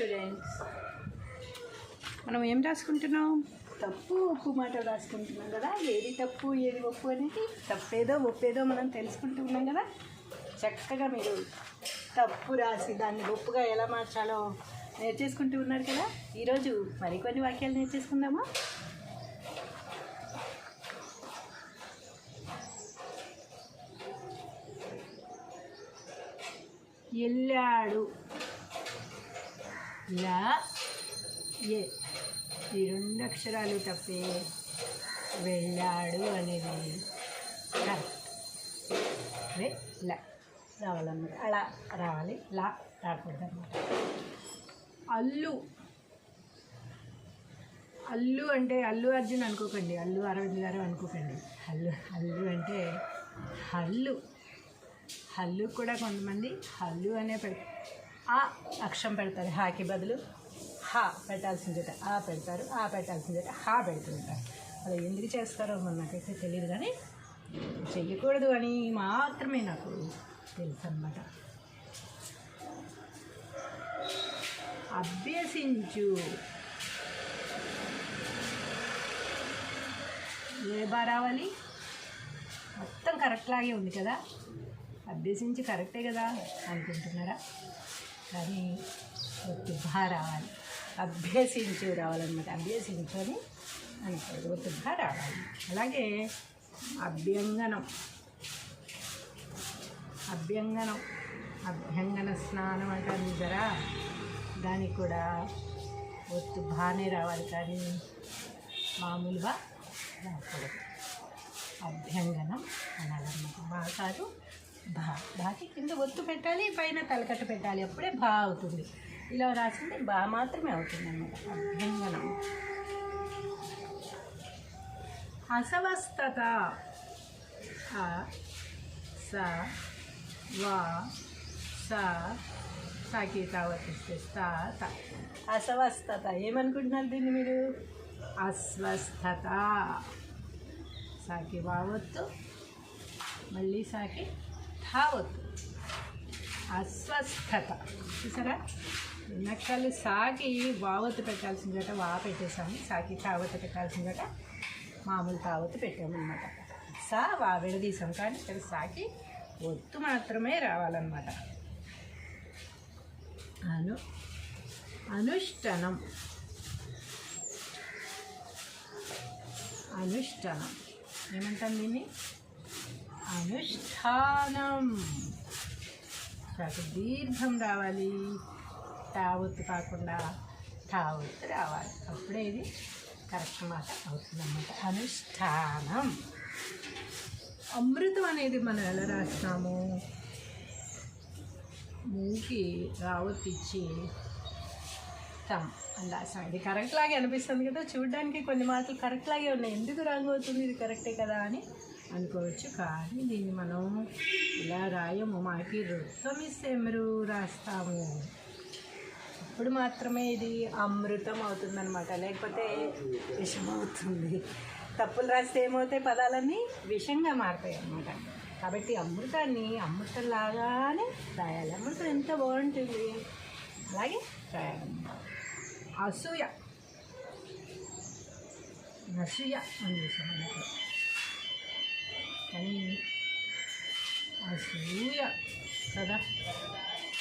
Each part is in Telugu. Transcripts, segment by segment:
స్టూడెంట్స్ మనం ఏం రాసుకుంటున్నాం? తప్పు ఒప్పు మాట రాసుకుంటున్నాం కదా. ఏది తప్పు ఏది ఒప్పు అనేది తప్పేదో ఒప్పేదో మనం తెలుసుకుంటూ ఉన్నాం కదా. చక్కగా మీరు తప్పు రాసి దాన్ని ఒప్పుగా ఎలా మార్చాలో నేర్చేసుకుంటూ ఉన్నారు కదా. ఈరోజు మరికొన్ని వాక్యాలు నేర్చేసుకుందామా? వెళ్ళాడు లా ఏ ఈ రెండు అక్షరాలు తప్పే వెళ్ళాడు అనేది కరెక్ట్. అదే లా రావాలన్నమాట. అలా రావాలి. లా రాకూడదు అన్నమాట అల్లు. అల్లు అంటే అల్లు అర్జున్ అనుకోకండి. అల్లు అరవింద్ గారు అనుకోకండి. అల్లు అల్లు అంటే హల్లు. హల్లు కూడా కొంతమంది హల్లు అనే పెడతారు ఆ అక్షం పెడతారు. హాకి బదులు హా పెట్టాల్సింది ఆ పెడతారు. ఆ పెట్టాల్సింది హా పెడుతుంటారు అలా ఎందుకు చేస్తారో మరి నాకైతే తెలియదు కానీ చెయ్యకూడదు అని మాత్రమే నాకు తెలుసు అన్నమాట అభ్యసించు. ఏ బా రావాలి మొత్తం కరెక్ట్ లాగే ఉంది కదా. అభ్యసించి కరెక్టే కదా అనుకుంటున్నారా? కానీ ఒత్తి రావాలి. అభ్యసించు రావాలన్నమాట. అభ్యసించని అనుకోండి అనుకోదు ఒత్తి రావాలి. అలాగే అభ్యంగనం. అభ్యంగనం. అభ్యంగన స్నానం అంటారు చూసారా దానికి కూడా ఒత్తు బాగానే రావాలి కానీ మామూలుగా రాకూడదు. అభ్యంగనం అనాలన్నమాట. మాట్లాడు కాదు భా బాకి కింద ఒత్తు పెట్టాలి పైన తలకట్టు పెట్టాలి. అప్పుడే బా అవుతుంది. ఇలా రాసింది బా మాత్రమే అవుతుంది అన్నమాట. అభ్యంగనం అసవస్థత. స వా స సాకి తావతిస్తే స్థా త. ఏమనుకుంటున్నారు దీన్ని మీరు? అస్వస్థత. సాకి వావత్తు మళ్ళీ సాకి ధావత్తు అస్వస్థత. చూసారా? నక్కలు సాకి వావత్తు పెట్టాల్సిన చోట వా పెట్టేశాము. సాకి తావత్తు పెట్టాల్సిన చోట మామూలు తావత్తు పెట్టామన్నమాట. సా వా విడదీసాం కానీ ఇక్కడ సాకి ఒత్తు మాత్రమే రావాలన్నమాట. అను అనుష్టనం అనుష్టనం ఏమంటాం దీన్ని? అనుష్ఠానం. నాకు దీర్ఘం రావాలి. తావత్తు కాకుండా తావత్తు రావాలి. అప్పుడే ఇది కరెక్ట్ మాట అవుతుందన్నమాట. అనుష్ఠానం. అమృతం అనేది మనం ఎలా రాస్తాము మూకి రావత్తు ఇచ్చి తమ్ అని రాసాం ఇది కరెక్ట్ లాగే అనిపిస్తుంది కదా. చూడడానికి కొన్ని మాటలు కరెక్ట్ లాగే ఉన్నాయి. ఎందుకు రాంగ్ అవుతుంది? ఇది కరెక్టే కదా అని అనుకోవచ్చు. కానీ దీన్ని మనం ఇలా రాయము. మాకి వృత్తం ఇస్తే మీరు రాస్తాము? అప్పుడు మాత్రమే ఇది అమృతం అవుతుందనమాట లేకపోతే విషం అవుతుంది. తప్పులు రాస్తే ఏమవుతాయి? పదాలన్నీ విషంగా మారుతాయి అన్నమాట. కాబట్టి అమృతాన్ని అమృతం లాగానే రాయాలి. అమృతం ఎంత బాగుంటుంది? అలాగే రాయాలన్నమాట అసూయ. అసూయ అని చూసాం. కానీ అసూయ కదా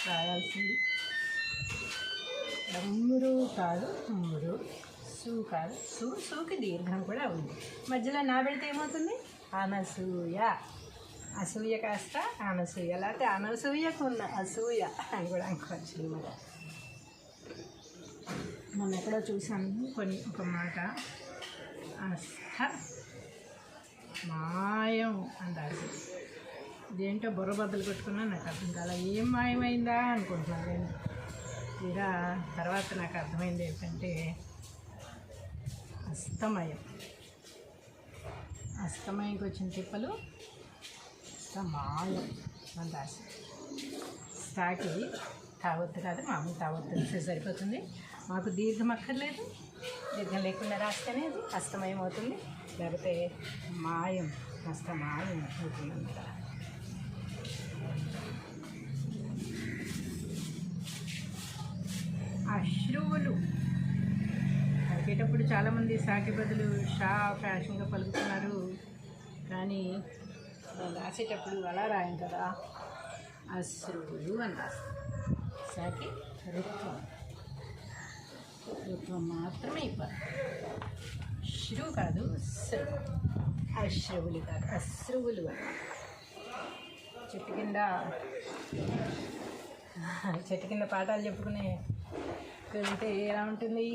రాయాల్సింది రమ్మురు కాదు మురు సూ కాదు. సూ సూకి దీర్ఘం కూడా ఉంది. మధ్యలో నా పెడితే ఏమవుతుంది? అనసూయ. అసూయ కాస్త అనసూయ. లేకపోతే అనసూయకు ఉన్న అసూయ అని కూడా అనుకోవచ్చు. అనమాట మొన్న ఎక్కడో చూసాను కొన్ని ఒక మాట. అస్థ మాయం అంటారు ఇదేంటో బుర్ర బద్దలు కొట్టుకున్నా నాకు అర్థం కాల. ఏం మాయమైందా అనుకుంటున్నాను నేను. తీరా తర్వాత నాకు అర్థమైంది ఏంటంటే అస్తమయం. అస్తమయంకి వచ్చిన తిప్పలు అస్తమాయం అని రాసి స్టాకి తాగొద్దు కాదు మామూలు తాగొద్దు సరిపోతుంది. మాకు దీర్ఘం అక్కర్లేదు. దీర్ఘం లేకుండా రాస్తేనే అది అస్తమయం అవుతుంది. లేకపోతే మాయం కాస్త మాయం అవుతుందంట అశ్రువులు. పలికేటప్పుడు చాలామంది సాకి బదులు షా ఫ్యాషన్గా పలుకుతున్నారు. కానీ నేను రాసేటప్పుడు అలా రాయం కదా. అశ్రువులు అని రాస్తారు. సాకి రుత్వం. రుత్వం మాత్రమే ఇవ్వాలి. శ్రు కాదు శ్రు అశ్రువులు కాదు అశ్రువులు చెట్టు కింద చెట్టు కింద పాఠాలు చెప్పుకునే వెళ్తే ఎలా ఉంటుంది?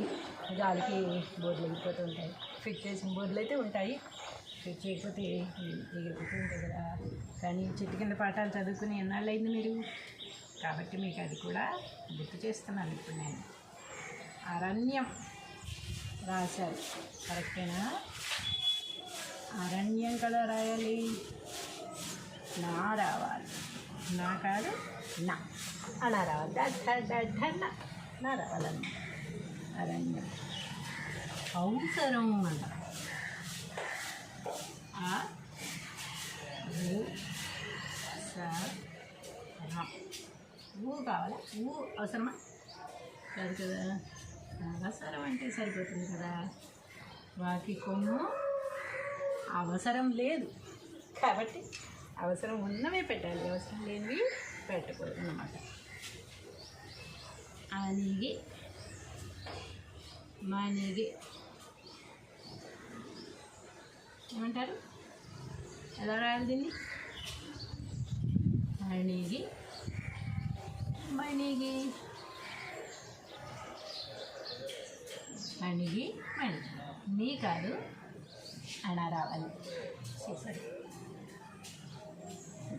గాలికి బోర్డులు ఎగిరిపోతూ ఉంటాయి. ఫిట్ చేసిన బోర్డులు అయితే ఉంటాయి. ఫిట్ చేయకపోతే ఎగిరిపోతూ ఉంటాయి కదా. కానీ చెట్టు కింద పాఠాలు చదువుకుని ఎన్నాళ్ళు అయింది మీరు? కాబట్టి మీకు అది కూడా గుర్తు చేస్తున్నాను ఇప్పుడు నేను. అరణ్యం. రాశారు. కరెక్టేనా? అరణ్యం కదా రాయాలి. నా రావాలి. నా కాదు నా. అలా రావాలి. నా. రావాలన్న అరణ్యం. అవసరం అంట ఆ ఊ ఊ కావాలా? ఊ అవసరమా? కాదు కదా. అవసరం అంటే సరిపోతుంది కదా. వాకి కొమ్ము అవసరం లేదు. కాబట్టి అవసరం ఉన్నవే పెట్టాలి. అవసరం లేనివి పెట్టకూడదు అన్నమాట. అనిగి మనిగి. ఏమంటారు? ఎలా రాయాలి దీన్ని? అణిగి మణిగి అణిగి మణిగి మీ కాదు అలా రావాలి సరే.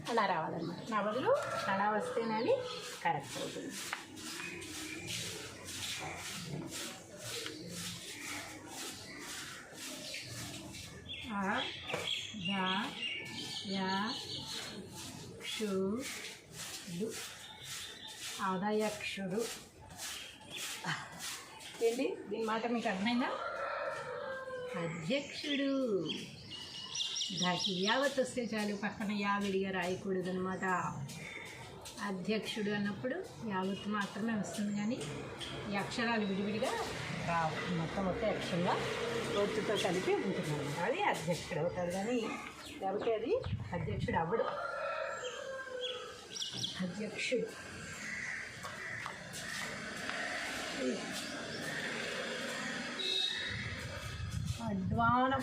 అలా రావాలన్నమాట నా బదులు అలా వస్తేనని కరెక్ట్ అవుతుంది. గా ఏంటి? దీని మాట మీకు అర్థమైందా? అధ్యక్షుడు దానికి యావత్ వస్తే చాలు పక్కన యావిడిగా రాయకూడదు అనమాట అధ్యక్షుడు అన్నప్పుడు యావత్ మాత్రమే వస్తుంది కానీ ఈ అక్షరాలు విడివిడిగా రావు. మొత్తం మొత్తం అక్షరంగా ఒత్తుతో కలిపి ఉంటుంది అది అధ్యక్షుడు అవుతాడు కానీ లేకపోతే అది? అధ్యక్షుడు అవ్వడు. అధ్యక్షుడు. అడ్వానం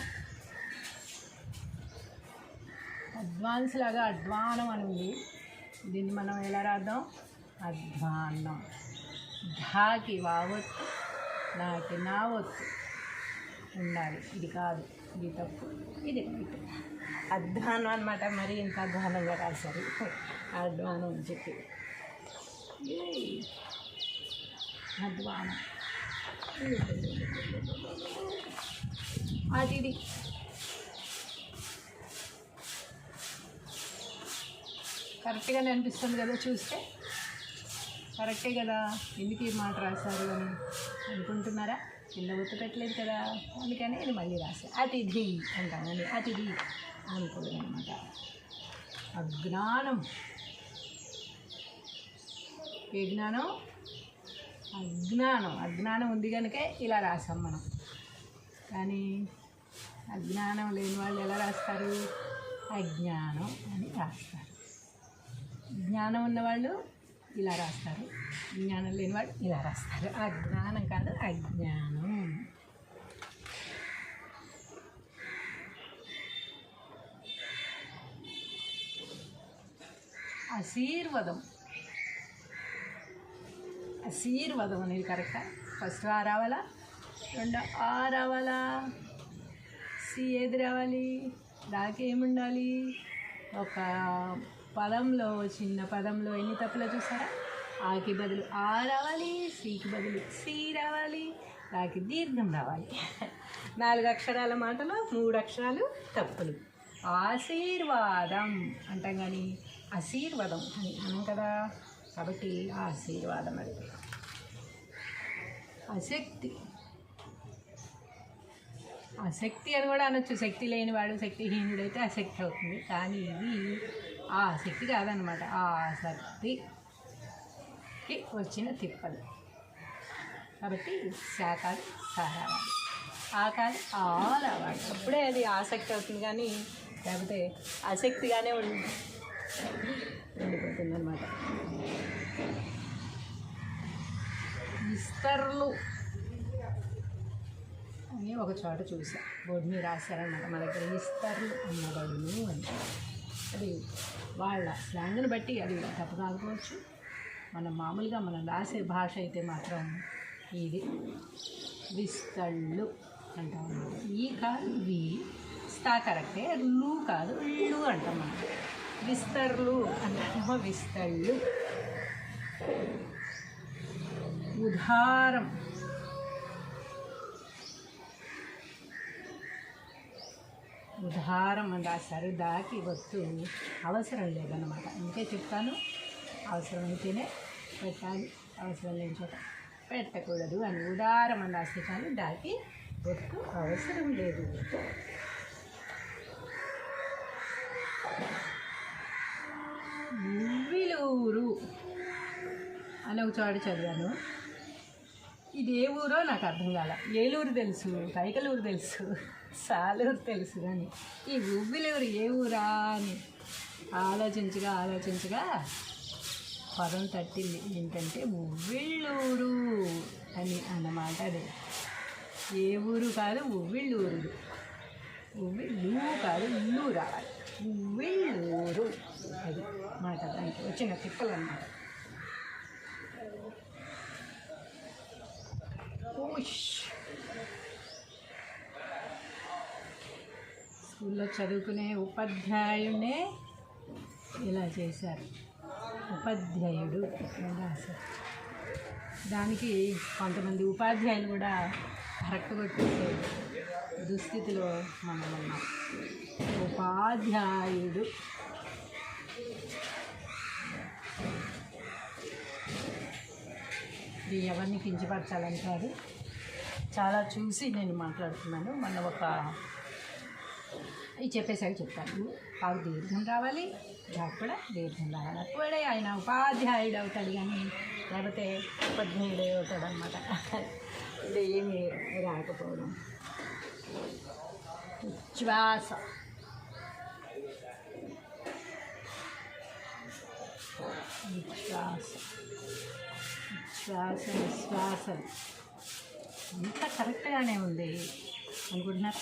అడ్వాన్స్ లాగా అడ్వానం అని ఉంది దీన్ని మనం ఎలా రాద్దాం? అధ్వానం. ఢాకి వావత్తు నాకి నావత్తు ఉండాలి. ఇది కాదు ఇది తప్పు ఇది రైట్ అధ్వానం అనమాట మరి ఇంత అధ్వానంగా రాశారు. అధ్వానం అని చెప్పి. అధ్వానం. అది ఇది. కరెక్ట్గానే అనిపిస్తుంది కదా చూస్తే. కరెక్టే కదా ఎందుకు ఈ మాట రాశారు అని అనుకుంటున్నారా? కింద గుర్తు పెట్టలేదు కదా. అందుకని నేను మళ్ళీ రాశాను అతిథి అంటాను అని అతిథి అనుకోలేదు అనమాట అజ్ఞానం. ఏ జ్ఞానం? అజ్ఞానం. అజ్ఞానం ఉంది కనుకే ఇలా రాసాం మనం. కానీ అజ్ఞానం లేని వాళ్ళు ఎలా రాస్తారు? అజ్ఞానం అని రాస్తారు. జ్ఞానం ఉన్నవాళ్ళు ఇలా రాస్తారు. జ్ఞానం లేని వాళ్ళు ఇలా రాస్తారు. అజ్ఞానం కాదు అజ్ఞానం. ఆశీర్వదం. అశీర్వదం అనేది కరెక్టా? ఫస్ట్ ఆ రావాలా? రెండు ఆ రావాలా? సి ఏది రావాలి దాకా ఏముండాలి ఒక పదంలో చిన్న పదంలో ఎన్ని తప్పులు చూసారా? ఆకి బదులు ఆ రావాలి సికి బదులు సి రావాలి దాకి దీర్ఘం రావాలి. నాలుగు అక్షరాల మాటలో మూడు అక్షరాలు తప్పులు. ఆశీర్వాదం అంటాం కానీ ఆశీర్వాదం అని అనం కదా. కాబట్టి ఆశీర్వాదం అది. ఆసక్తి అని కూడా అనొచ్చు. శక్తి లేనివాడు శక్తిహీనుడైతే ఆసక్తి అవుతుంది. కానీ ఇది ఆ శక్తి కాదనమాట. ఆ ఆసక్తికి వచ్చిన తిప్పలు. కాబట్టి శాకాలు సారావాలి. ఆకాలి అవ్వాలి. అప్పుడే అది ఆసక్తి అవుతుంది కానీ లేకపోతే ఆసక్తిగానే ఉండి ఉండిపోతుంది అనమాట విస్తర్లు అని ఒక చోట చూసా. బోర్డు మీద రాశారనమాట మన దగ్గర ఇస్తారు అన్నబడును అని. అది వాళ్ళ స్లాంగ్ని బట్టి అది తప్పు కాకపోవచ్చు మనం మామూలుగా మనం రాసే భాష అయితే మాత్రం ఇది. విస్తళ్ళు అంటాం అన్నమాట. ఈ కాదు వి స్తా కరెక్టే లు కాదు లు అంటాం మనం విస్తర్లు అంటామో విస్తళ్ళు. ఉదారం. ఉదారం అని రాశారు దాకి వస్తు అవసరం లేదన్నమాట. ఇంకే చెప్తాను అవసరం అయితేనే పెట్టాలి అవసరం లేని చోట పెట్టకూడదు అని ఉదారం అని రాస్తే కానీ దాకి వస్తు అవసరం లేదు. నువ్విలూరు అని ఒక చోట చదివాను. ఇది ఏ ఊరో నాకు అర్థం కాల. ఏలూరు తెలుసు కైకలూరు తెలుసు. సాలూరు తెలుసు కానీ. ఈ ఉవ్విలూరు ఏ ఊరా అని ఆలోచించగా ఆలోచించగా పదం తట్టింది. ఏంటంటే ఉవ్విళ్ళూరు అని అన్నమాట అది. ఏ ఊరు కాదు ఉవ్విళ్ళూరు ఉవ్విళ్ళు కాదు ఇల్లు రావాలి ఉవ్విళ్ళూరు అది మాట దానికి. వచ్చిన తిప్పలు అన్నమాట ఓష్ స్కూల్లో చదువుకునే ఉపాధ్యాయునే ఇలా చేశారు. ఉపాధ్యాయుడు రాశారు. దానికి కొంతమంది ఉపాధ్యాయులు కూడా కరెక్ట్ కొట్టేసే దుస్థితిలో మనం ఉన్నాం ఉపాధ్యాయుడు ఇది ఎవరిని కించపరచాలని కాదు చాలా చూసి నేను మాట్లాడుతున్నాను. మన ఒక ఇది చెప్పేసరికి చెప్తాను. పాకు దీర్ఘం రావాలి నాకు కూడా దీర్ఘం రావాలి. అప్పుడే ఆయన ఉపాధ్యాయుడు అవుతాడు కానీ లేకపోతే ఉపాధ్యాయుడు అవుతాడు అనమాట ఇది ఏమి రాకపోవడం. శ్వాస విశ్వాస శ్వాస విశ్వాస అంత కరెక్ట్గానే ఉంది. అనుకుంటున్నారు?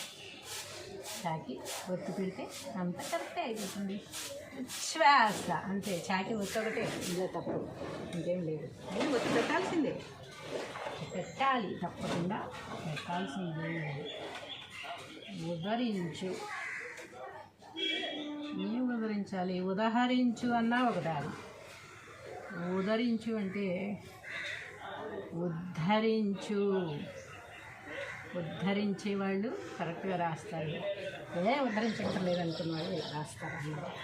చాకి ఒత్తి పెడితే అంత కరెక్టే అయిపోతుంది. శ్వాస అంతే చాకి ఒత్తి ఒకటే. ఇందులో తప్పు ఇంకేం లేదు. అది ఒత్తి పెట్టాల్సిందే? పెట్టాలి తప్పకుండా పెట్టాల్సిందే. ఉదరించు. ఏం ఉదరించాలి? ఉదహరించు అన్నా ఒకదారి ఉదరించు అంటే ఉద్ధరించు. ఉద్ధరించే వాళ్ళు కరెక్ట్గా రాస్తారు. ఏ ఉద్ధరించడం లేదనుకున్న వాళ్ళు రాస్తారు అన్నమాట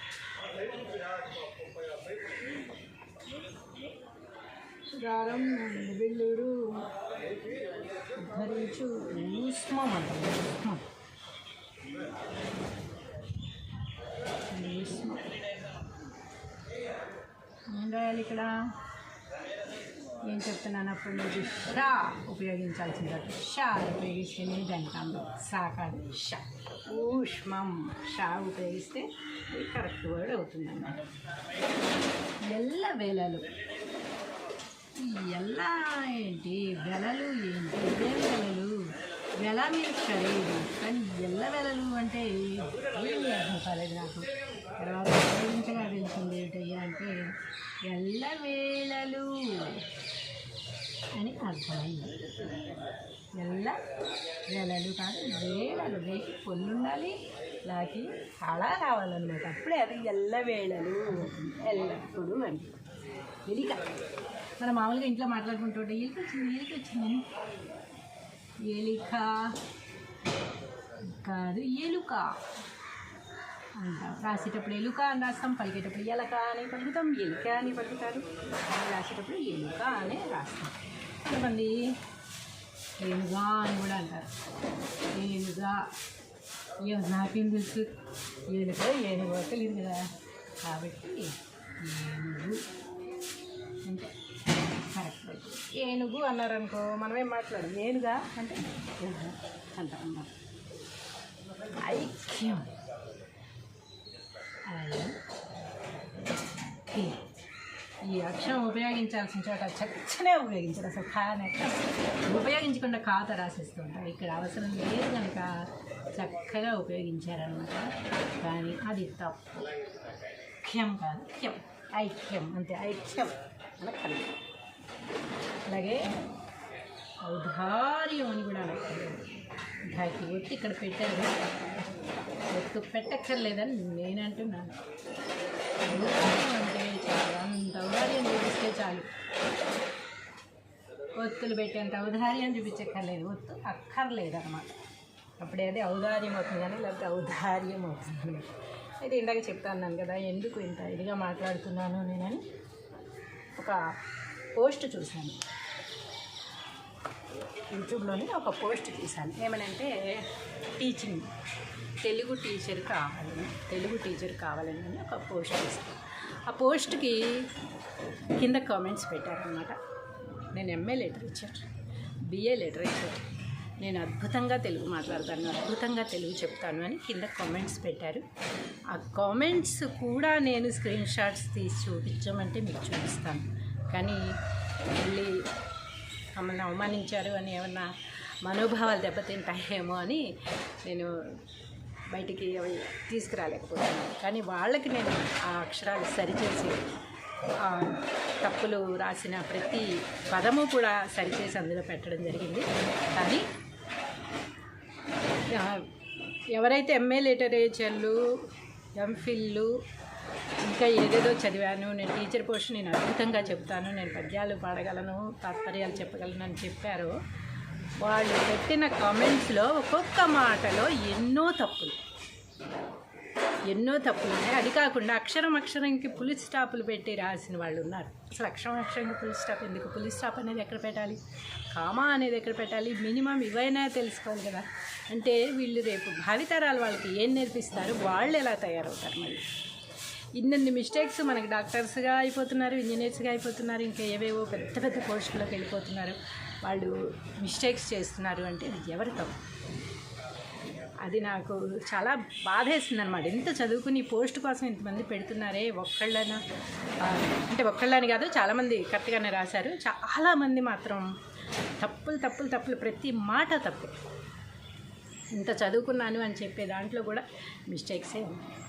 గారం బిల్లూరు ఉద్ధరించు ఊష్మం అంటారు ఊష్మం. ఏం రాయాలి ఇక్కడ? ఏం చెప్తున్నాను అప్పుడు నుంచి షా ఉపయోగించాల్సింది షా ఉపయోగిస్తే నేను అందం సాకాది షా ఊష్మం. షా ఉపయోగిస్తే కరెక్ట్ వర్డ్ అవుతుంది అన్నమాట ఎల్ల వేలలు. ఈ ఎల్ల ఏంటి? వెలలు ఏంటి? ఏం వెలలు? వెల మీరు ఖరీదు. కానీ ఎల్ల వెలలు అంటే ఏమి అర్థం కాలేదు నాకు. తర్వాత ఉపయోగించగా తెలిసింది ఏమిటయ్యా అంటే ఎల్ల వేళలు అని అర్థమైంది. ఎల్ల వేలలు కాదు వేళలు వేకి పొల్లు ఉండాలి నాకు అలా కావాలన్నమాట అప్పుడే అది ఎల్ల వేళలు ఎల్లప్పుడు అని ఎలిక. మనం మామూలుగా ఇంట్లో మాట్లాడుకుంటుంటే ఎలిక వచ్చింది ఎలిక వచ్చిందని. ఎలిక కాదు ఎలుక. రాసేటప్పుడు ఎలుక అని రాస్తాం పలికేటప్పుడు ఎలక అని పలుకుతాం ఎలుక అని పలుకుతారు రాసేటప్పుడు ఎలుక అని రాస్తాం. కొంతమంది ఏనుగా అని కూడా అంటారు. ఏనుగా ఏం నాకేం తెలుసు? ఏనుక ఏనుగు తెలియదు కదా. కాబట్టి ఏనుగు అంటే కరెక్ట్ ఏనుగు అన్నారనుకో మనమేం మాట్లాడు ఏనుగా అంటే అంటాం అన్నారు ఐక్యం. ఈ అక్షరం ఉపయోగించాల్సిన చోట చచ్చనే ఉపయోగించారు అసలు ఖానే ఉపయోగించకుండా ఖాత రాసిస్తూ ఉంటారు ఇక్కడ అవసరం లేదు కనుక చక్కగా ఉపయోగించారనమాట కానీ అది తప్పు. ఖ్యం కాదు. ఖ్యం ఐక్యం. అంతే. ఐక్యం. అలా అలాగే ఔదార్యం అని కూడా అనక్కర్లేదు. దానికి కొట్టి ఇక్కడ పెట్టారు ఒత్తు పెట్టక్కర్లేదని నేను అంటున్నాను అంటే చాలా అంత ఔదార్యం చూపిస్తే చాలు. ఒత్తులు పెట్టేంత ఔదార్యం చూపించక్కర్లేదు. ఒత్తు అక్కర్లేదు అనమాట అప్పుడే అది ఔదార్యం అవుతుంది కానీ లేకపోతే ఔదార్యం అవుతుంది అయితే ఇందాక చెప్తాను కదా ఎందుకు ఇంత ఇదిగా మాట్లాడుతున్నాను నేనని ఒక పోస్ట్ చూశాను. యూట్యూబ్లోనే ఒక పోస్ట్ తీశాను. ఏమనంటే టీచింగ్ తెలుగు టీచర్ కావాలని తెలుగు టీచర్ కావాలని అని ఒక పోస్ట్ చూశాను ఆ పోస్ట్కి కింద కామెంట్స్ పెట్టారనమాట నేను ఎంఏ లిటరేచర్ బిఏ లిటరేచర్ నేను అద్భుతంగా తెలుగు మాట్లాడతాను అద్భుతంగా తెలుగు చెప్తాను అని కింద కామెంట్స్ పెట్టారు. ఆ కామెంట్స్ కూడా నేను స్క్రీన్ షాట్స్ తీసి చూపించమంటే మీకు చూపిస్తాను. కానీ మళ్ళీ మమ్మల్ని అవమానించారు అని ఏమన్నా మనోభావాలు దెబ్బతింటాయేమో అని నేను బయటికి అవి తీసుకురాలేకపోతున్నాను. కానీ వాళ్ళకి నేను ఆ అక్షరాలు సరిచేసి తప్పులు రాసిన ప్రతి పదము కూడా సరిచేసి అందులో పెట్టడం జరిగింది. కానీ ఎవరైతే ఎంఏ లిటరేచర్లు ఎంఫిల్లు ఇంకా ఏదేదో చదివాను నేను టీచర్ పోస్ట్ నేను అద్భుతంగా చెప్తాను నేను పద్యాలు పాడగలను తాత్పర్యాలు చెప్పగలను అని చెప్పారు. వాళ్ళు పెట్టిన కామెంట్స్లో ఒక్కొక్క మాటలో ఎన్నో తప్పులు. ఎన్నో తప్పులు ఉన్నాయి. అది కాకుండా అక్షరం అక్షరంకి పులి స్టాపులు పెట్టి రాసిన వాళ్ళు ఉన్నారు. అసలు అక్షరం అక్షరంకి పులి స్టాప్ ఎందుకు? పులి స్టాప్ అనేది ఎక్కడ పెట్టాలి? కామా అనేది ఎక్కడ పెట్టాలి? మినిమం ఇవైనా తెలుసుకోవాలి కదా. అంటే వీళ్ళు రేపు భావితరాలు వాళ్ళకి ఏం నేర్పిస్తారు? వాళ్ళు ఎలా తయారవుతారు మళ్ళీ ఇన్నన్ని మిస్టేక్స్ మనకి డాక్టర్స్గా అయిపోతున్నారు ఇంజనీర్స్గా అయిపోతున్నారు ఇంకా ఏవేవో పెద్ద పెద్ద పోస్టులకు వెళ్ళిపోతున్నారు. వాళ్ళు మిస్టేక్స్ చేస్తున్నారు అంటే అది ఎవరి తప్పు? అది నాకు చాలా బాధేస్తుంది అనమాట ఎంత చదువుకుని పోస్ట్ కోసం ఇంతమంది పెడుతున్నారే ఒక్కళ్ళన? అంటే ఒక్కళ్ళని కాదు చాలామంది కరెక్ట్గానే రాశారు. చాలామంది మాత్రం తప్పులు తప్పులు తప్పులు ప్రతి మాట తప్పే. ఇంత చదువుకున్నాను అని చెప్పే దాంట్లో కూడా మిస్టేక్సే ఉన్నాయి.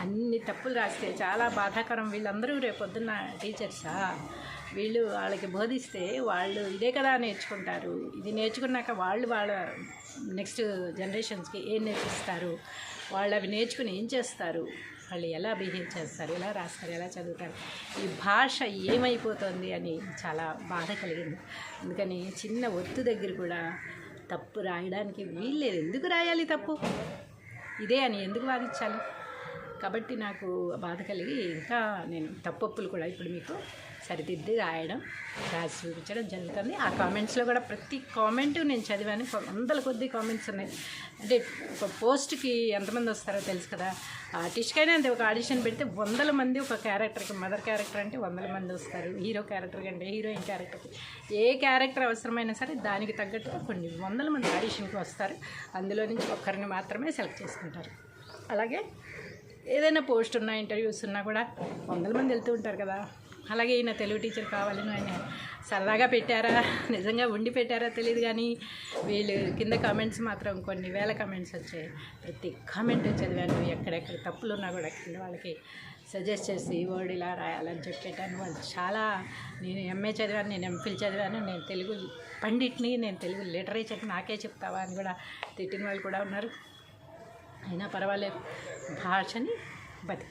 అన్ని తప్పులు రాస్తే చాలా బాధాకరం. వీళ్ళందరూ రేపొద్దున్న టీచర్సా? వీళ్ళు వాళ్ళకి బోధిస్తే వాళ్ళు ఇదే కదా నేర్చుకుంటారు. ఇది నేర్చుకున్నాక వాళ్ళు వాళ్ళ నెక్స్ట్ జనరేషన్స్కి ఏం నేర్పిస్తారు? వాళ్ళు అవి నేర్చుకుని ఏం చేస్తారు? వాళ్ళు ఎలా బిహేవ్ చేస్తారు? ఎలా రాస్తారు? ఎలా చదువుతారు? ఈ భాష ఏమైపోతుంది అని చాలా బాధ కలిగింది. అందుకని చిన్న ఒత్తు దగ్గర కూడా తప్పు రాయడానికి వీల్లేదు. ఎందుకు రాయాలి తప్పు? ఇదే అని ఎందుకు వాదించాలి? కాబట్టి నాకు బాధ కలిగి ఇంకా నేను తప్పప్పులు కూడా ఇప్పుడు మీకు సరిదిద్ది రాయడం రాసి చూపించడం జరుగుతుంది. ఆ కామెంట్స్లో కూడా ప్రతి కామెంట్ నేను చదివాను. వందల కొద్ది కామెంట్స్ ఉన్నాయి. అంటే ఒక పోస్ట్కి ఎంతమంది వస్తారో తెలుసు కదా. ఆర్టిస్ట్కైనా అంతే ఒక ఆడిషన్ పెడితే వందల మంది ఒక క్యారెక్టర్కి మదర్ క్యారెక్టర్ అంటే వందల మంది వస్తారు. హీరో క్యారెక్టర్ కంటే హీరోయిన్ క్యారెక్టర్కి. ఏ క్యారెక్టర్ అవసరమైనా సరే దానికి తగ్గట్టుగా కొన్ని వందల మంది ఆడిషన్కి వస్తారు. అందులో నుంచి ఒక్కరిని మాత్రమే సెలెక్ట్ చేసుకుంటారు. అలాగే ఏదైనా పోస్ట్ ఉన్నా ఇంటర్వ్యూస్ ఉన్నా కూడా వందల మంది వెళ్తూ ఉంటారు కదా. అలాగే ఈయన తెలుగు టీచర్ కావాలని ఆయన సరదాగా పెట్టారా? నిజంగా ఉండి పెట్టారా తెలియదు కానీ వీళ్ళు కింద కామెంట్స్ మాత్రం కొన్ని వేల కామెంట్స్ వచ్చాయి. ప్రతి కామెంట్ చదివాను. ఎక్కడెక్కడ తప్పులు ఉన్నా కూడా కింద వాళ్ళకి సజెస్ట్ చేసి ఈ వర్డ్ ఇలా రాయాలని చెప్పి పెట్టాను వాళ్ళు చాలా నేను ఎంఏ చదివాను నేను ఎంఫిల్ చదివాను నేను తెలుగు పండిట్ని నేను తెలుగు లిటరేచర్ నాకే చెప్తావా అని కూడా తిట్టిన వాళ్ళు కూడా ఉన్నారు. అయినా పర్వాలేదు. భాషని బతి